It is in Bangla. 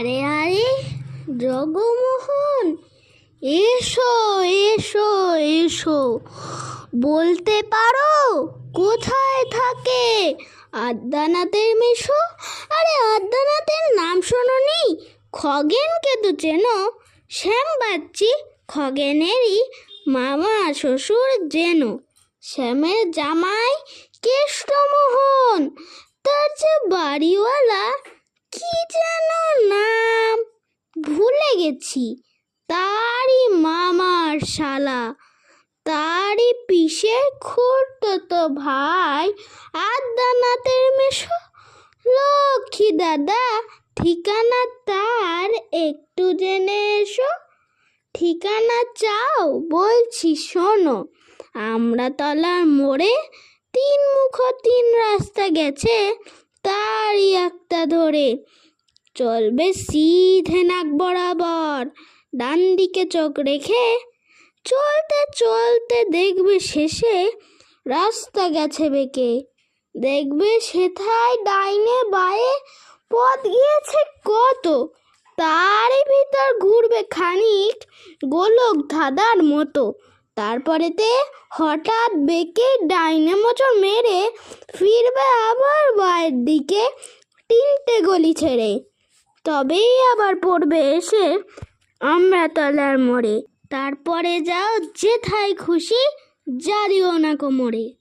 আরে আরে, জগমোহন, এসো এসো এসো। বলতে পারো কোথায় থাকে? আদ্যানাথের মেশো? আরে আদ্যানাথের নাম শোনোনি? খগেনকে তো চেনো শ্যাম বাচ্চি, খগেনেরই মামা, শ্বশুর যেন। শ্যামের জামাই কেষ্টমোহন, তার যে বাড়িওয়ালা কি যেন নাম ভুলে গেছি। তারই মামার শালা, তারই পিসের খুঁড়তো ভাই আদ্যানাথের মেশো লক্ষ্মী দাদা, ঠিকানা তার একটু জেনে এসো। ঠিকানা চাও, বলছি শোনো, আমরা তলার মোড়ে তিন মুখ তিন রাস্তা গেছে, তারই একটা ধরে। চলবে সিধে নাক বরাবর। ডান দিকে চোখ রেখে চলতে চলতে দেখবে শেষে রাস্তা গেছে বেঁকে। দেখবে সেথায় ডাইনে বায়ে পথ গিয়েছে কত। তারই ভিতর ঘুরবে খানিক গোলক ধাঁধার মতো। তারপরেতে হঠাৎ বেঁকে ডাইনে মোচড় মেরে ফিরবে আবার বায়ের দিকে তিনটে গলি ছেড়ে। তবেই আবার পড়বে এসে। আমরা তলার মরে তারপরে যাও যেথায় খুশি জারিও না কোমরে।